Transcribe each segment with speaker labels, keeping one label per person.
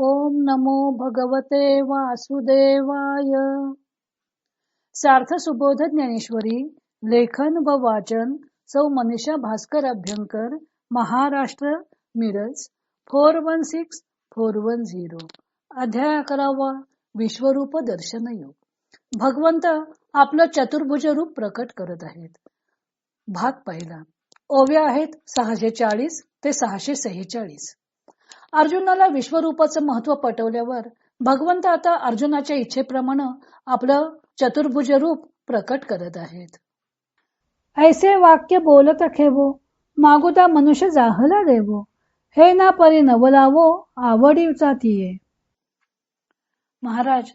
Speaker 1: ओम नमो भगवते वासुदेवाय. सार्थ सुबोध ज्ञानेश्वरी लेखन व वाचन सौ Manisha Bhaskar Abhyankar Maharashtra Miraj four one six four one zero. अध्याय अकरावा विश्वरूप दर्शन योग. भगवंत आपलं चतुर्भुज रूप प्रकट करत आहेत. भाग पहिला. ओव्या आहेत सहाशे चाळीस ते सहाशे सेहेचाळीस. अर्जुनाला विश्वरूपाचं महत्त्व पटवल्यावर भगवंत आता अर्जुनाच्या इच्छेप्रमाणे आपलं चतुर्भुज रूप प्रकट करत आहेत. ऐसे वाक्य बोलत खेवो मागुता मनुष्य जाहला देवो हे ना परी नवलावो आवडीचा तिये. महाराज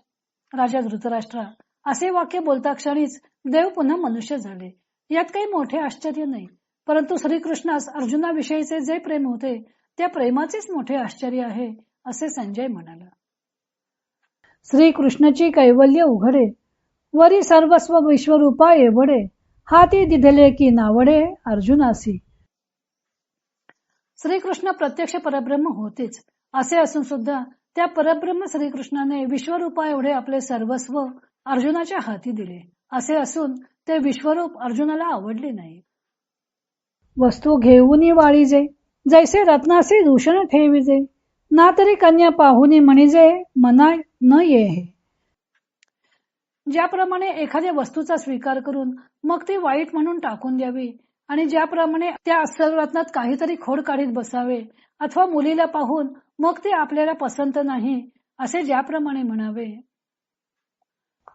Speaker 1: राजा धृतराष्ट्रा असे वाक्य बोलता क्षणीच देव पुन्हा मनुष्य झाले. यात काही मोठे आश्चर्य नाही परंतु श्रीकृष्णास अर्जुनाविषयीचे जे प्रेम होते त्या प्रेमाचेच मोठे आश्चर्य आहे असे संजय म्हणाला. श्रीकृष्णाची कैवल्य उघडे वरी सर्वस्व विश्वरूपा एवढे हाती दिधले की नावडे अर्जुनासी. श्रीकृष्ण प्रत्यक्ष परब्रह्म होतेच असे असून सुद्धा त्या परब्रह्म श्रीकृष्णाने विश्वरूपा एवढे आपले सर्वस्व अर्जुनाच्या हाती दिले असे असून ते विश्वरूप अर्जुनाला आवडले नाही. वस्तू घेऊन वाळीजे जैसे रत्नासी दूषण ठेविजे. ना तरी कन्या पाहुनी म्हणिजे मना न ये ज्याप्रमाणे एखाद्या वस्तूचा स्वीकार करून मग ती वाईट म्हणून टाकून द्यावी आणि ज्याप्रमाणे त्या अस्सल रत्नात काहीतरी खोड काढीत बसावे अथवा मुलीला पाहून मग ते आपल्याला पसंत नाही असे ज्याप्रमाणे म्हणावे.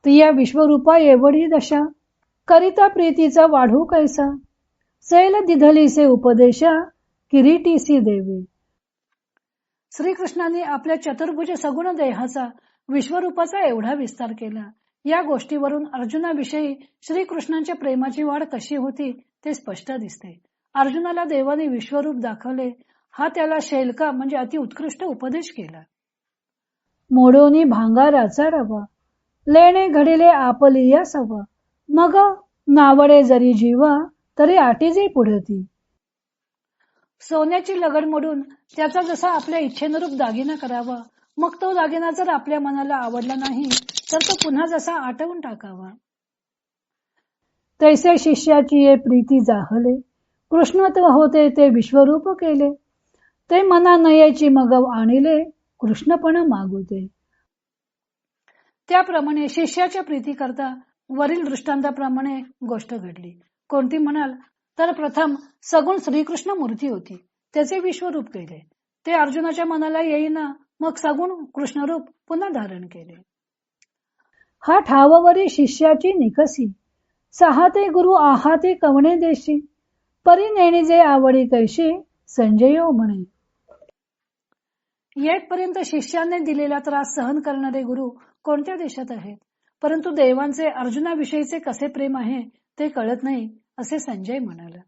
Speaker 1: या विश्वरूपा एवढी दशा करिता प्रीतीचा वाढू कैसा? सैल दिधलीसे उपदेशा किरीटीसी देवी. श्रीकृष्णाने आपल्या चतुर्भुज सगुण देहाचा विश्वरूपाचा एवढा विस्तार केला. या गोष्टीवरून अर्जुनाविषयी श्रीकृष्णांच्या प्रेमाची वाढ कशी होती ते स्पष्ट दिसते. अर्जुनाला देवाने विश्वरूप दाखवले. हा त्याला शैलका म्हणजे अति उत्कृष्ट उपदेश केला. मोडोनी भांगाराचा रवा. लेणे घडिले आपली या सवा. मग नावडे जरी जीवा तरी आटीजे पुढती. सोन्याची लगड मोडून त्याचा जसा आपल्या इच्छेनुरूप दागिना करावा मग तो दागिना जर आपल्या मनाला आवडला नाही तर तो पुन्हा जसा आटवून टाकावा. तैसे शिष्याची ये प्रीती जाहले. कृष्णत्व होते ते विश्वरूप केले. ते मना नयेची मगव आणले कृष्णपण मागवते त्याप्रमाणे शिष्याच्या प्रीती करता वरील दृष्टांताप्रमाणे गोष्ट घडली. कोणती म्हणाल? तर प्रथम सगुण श्रीकृष्ण मूर्ती होती. त्याचे विश्वरूप केले. ते अर्जुनाच्या मनाला येईना मग सगुण कृष्णरूप पुन्हा धारण केले. हा ठाववरी शिष्याची निकसी. सहाते गुरु आहाते कवणे देशी. परी जे आवडी कैशी संजयो म्हणे. येतपर्यंत शिष्याने दिलेला त्रास सहन करणारे गुरु कोणत्या देशात आहेत? परंतु देवांचे अर्जुनाविषयीचे कसे प्रेम आहे ते कळत नाही. असे संजय म्हणाला.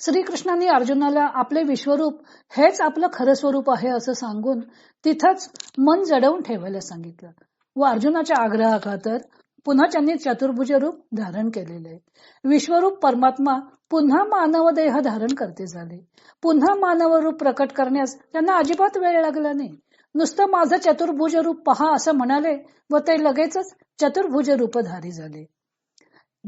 Speaker 1: श्रीकृष्णांनी अर्जुनाला आपले विश्वरूप हेच आपलं खरं स्वरूप आहे असं सांगून तिथंच मन जडवून ठेवायला सांगितलं व अर्जुनाच्या आग्रहाखातर पुन्हा त्यांनी चतुर्भुज रूप धारण केलेले. विश्वरूप परमात्मा पुन्हा मानव देह धारण करते झाले. पुन्हा मानव रूप प्रकट करण्यास त्यांना अजिबात वेळ लागला नाही. नुसतं माझं चतुर्भुज रूप पहा असं म्हणाले व ते लगेचच चतुर्भुज रूपधारी झाले.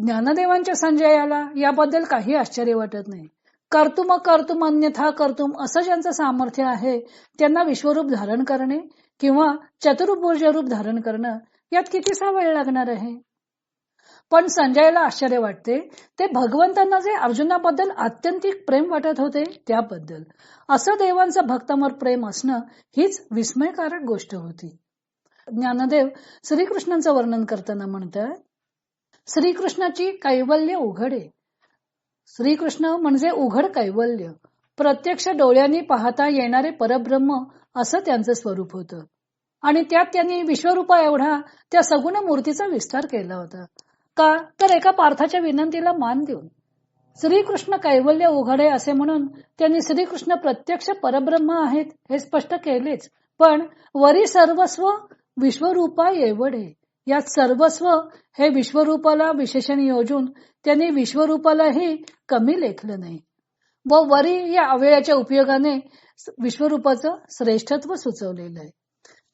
Speaker 1: ज्ञानदेवांच्या संजयाला याबद्दल काही आश्चर्य वाटत नाही. कर्तुम कर्तुम अन्यथा कर्तुम असं ज्यांचं सामर्थ्य आहे त्यांना विश्वरूप धारण करणे किंवा चतुर्भुज रूप धारण करणं यात कितीसा वेळ लागणार आहे? पण संजयला आश्चर्य वाटते. ते भगवंतांना जे अर्जुनाबद्दल आत्यंतिक प्रेम वाटत होते त्याबद्दल. असं देवांचं भक्तमर प्रेम असणं हीच विस्मयकारक गोष्ट होती. ज्ञानदेव श्रीकृष्णांचं वर्णन करताना म्हणतात श्रीकृष्णाची कैवल्य उघडे. श्रीकृष्ण म्हणजे उघड कैवल्य. प्रत्यक्ष डोळ्यांनी पाहता येणारे परब्रह्म असं त्यांचं स्वरूप होतं. आणि त्यात त्यांनी विश्वरूपा एवढा त्या सगुण मूर्तीचा विस्तार केला होता. का? तर एका पार्थाच्या विनंतीला मान देऊन. श्रीकृष्ण कैवल्य उघडे असे म्हणून त्यांनी श्रीकृष्ण प्रत्यक्ष परब्रह्म आहेत हे स्पष्ट केलेच. पण वरी सर्वस्व विश्वरूपा एवढे. यात सर्वस्व हे विश्वरूपाला विशेषण योजून त्यांनी विश्वरूपालाही कमी लेखलं नाही. व वरी या अवयवाच्या उपयोगाने विश्वरूपाचं श्रेष्ठत्व सुचवलेलं आहे.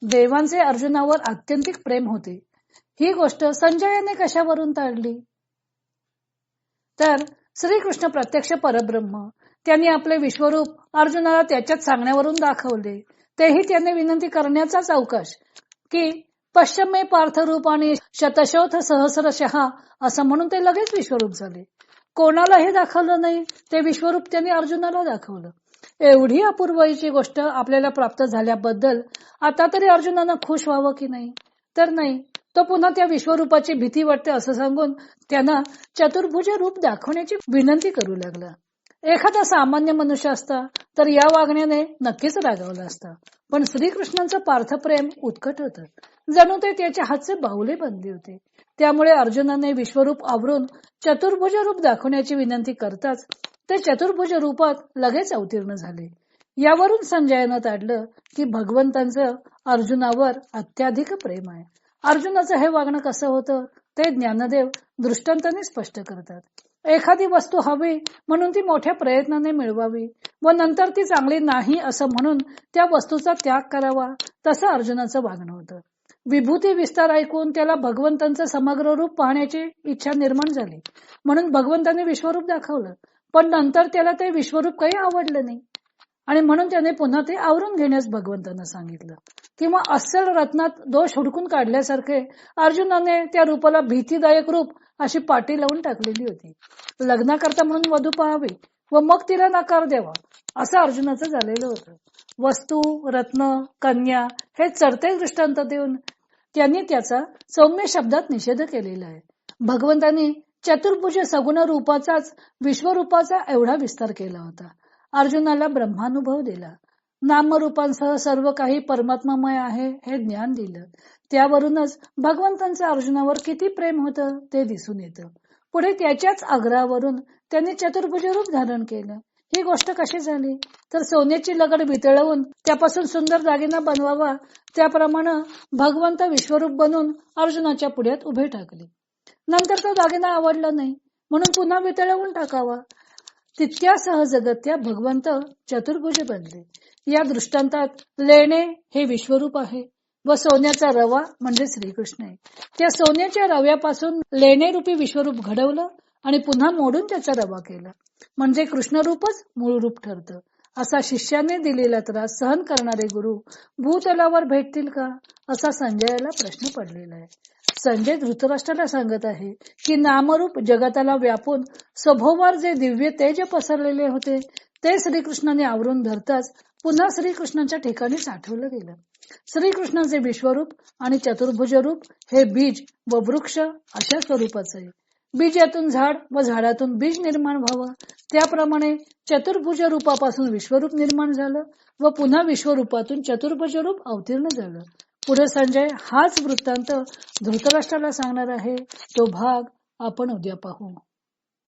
Speaker 1: देवांचे अर्जुनावर आत्यंतिक प्रेम होते. ही गोष्ट संजयाने कशावरून ताडली तर श्रीकृष्ण प्रत्यक्ष परब्रह्म. त्यांनी आपले विश्वरूप अर्जुनाला त्याच्यात सांगण्यावरून दाखवले. तेही त्यांनी विनंती करण्याचाच अवकाश की पश्चिमे पार्थरूप आणि शतशोथ सहस्रशहा असं म्हणून ते लगेच विश्वरूप झाले. कोणाला हे दाखवलं नाही ते विश्वरूप त्यांनी अर्जुनाला दाखवलं. एवढी अपूर्वाईची गोष्ट आपल्याला प्राप्त झाल्याबद्दल आता तरी अर्जुनानं खुश व्हावं की नाही? तर नाही. तो पुन्हा त्या विश्वरूपाची भीती वाटते असं सांगून त्यांना चतुर्भुज रूप दाखवण्याची विनंती करू लागला. एखादा सामान्य मनुष्य असता तर या वागण्याने नक्कीच रागावलं असतं. पण श्रीकृष्णांचं पार्थप्रेम उत्कट होत. जणू ते त्याच्या हातचे बाहुले बनले होते. त्यामुळे अर्जुनाने विश्वरूप आवरून चतुर्भुज रूप दाखवण्याची विनंती करताच ते चतुर्भुज रूपात लगेच अवतीर्ण झाले. यावरून संजयानं ताडलं की भगवंतांचं अर्जुनावर अत्याधिक प्रेम आहे. अर्जुनाचं हे वागणं कसं होतं ते ज्ञानदेव दृष्टांताने स्पष्ट करतात. एखादी वस्तू हवी म्हणून ती मोठ्या प्रयत्नाने मिळवावी व नंतर ती चांगली नाही असं म्हणून त्या वस्तूचा त्याग करावा तसं अर्जुनाचं वागणं होतं. विभूती विस्तार ऐकून त्याला भगवंतांचं समग्र रूप पाहण्याची इच्छा निर्माण झाली. म्हणून भगवंताने विश्वरूप दाखवलं. पण नंतर त्याला ते विश्वरूप काही आवडलं नाही. आणि म्हणून त्याने पुन्हा ते आवरून घेण्यास भगवंतांना सांगितलं. किंवा अस्सल रत्नात दोष हुडकून काढल्यासारखे अर्जुनाने त्या रूपाला भीतीदायक रूप अशी पाटी लावून टाकलेली होती. लग्नाकरता म्हणून वधू पाहावी व मग तिला नकार द्यावा असं अर्जुनाचं झालेलं होतं. वस्तू रत्न कन्या हे चढते दृष्टांत देऊन त्यांनी त्याचा सौम्य शब्दात निषेध केलेला आहे. भगवंतांनी चतुर्भुज सगुण रूपाचाच विश्वरूपाचा एवढा विस्तार केला होता. अर्जुनाला ब्रह्मानुभव दिला. नामरूपांसह सर्व काही परमात्मामय आहे हे ज्ञान दिलं. त्यावरूनच भगवंतांचं अर्जुनावर किती प्रेम होतं ते दिसून येतं. पुढे त्याच्याच आग्रहावरून त्यांनी चतुर्भुज रूप धारण केलं. ही गोष्ट कशी झाली? तर सोन्याची लगड वितळवून त्यापासून सुंदर दागिना बनवावा त्याप्रमाणे भगवंत विश्वरूप बनून अर्जुनाच्या पुढ्यात उभे टाकले नंतर तो दागिना आवडला नाही म्हणून पुन्हा वितळवून टाकावा. तितक्या सहजगत्या भगवंत चतुर्भुज बनले. या दृष्टांतात लेणे हे विश्वरूप आहे व सोन्याचा रवा म्हणजे श्रीकृष्ण आहे. त्या सोन्याच्या रव्यापासून लेणे रूपी विश्वरूप घडवलं आणि पुन्हा मोडून त्याचा रवा केला. म्हणजे कृष्णरूपच मूळ रूप ठरतं. असा शिष्याने दिलेला त्रास सहन करणारे गुरु भूतलावर भेटतील का? असा संजयाला प्रश्न पडलेला आहे. संजय धृतराष्ट्राला सांगत आहे की नामरूप जगताला व्यापून सभोवार जे दिव्य तेज पसरलेले होते ते श्रीकृष्णाने आवरून धरताच पुन्हा श्रीकृष्णाच्या ठिकाणी साठवलं गेलं. श्रीकृष्णाचे विश्वरूप आणि चतुर्भुज रूप हे बीज व वृक्ष अशा स्वरूपाचं बीजातून झाड व झाडातून बीज निर्माण व्हावं. त्याप्रमाणे चतुर्भुज रूपापासून विश्वरूप निर्माण झालं व पुन्हा विश्वरूपातून चतुर्भुज रूप अवतीर्ण झालं. पुढे संजय हाच वृत्तांत धृतराष्ट्राला सांगणार आहे तो भाग आपण उद्या पाहू.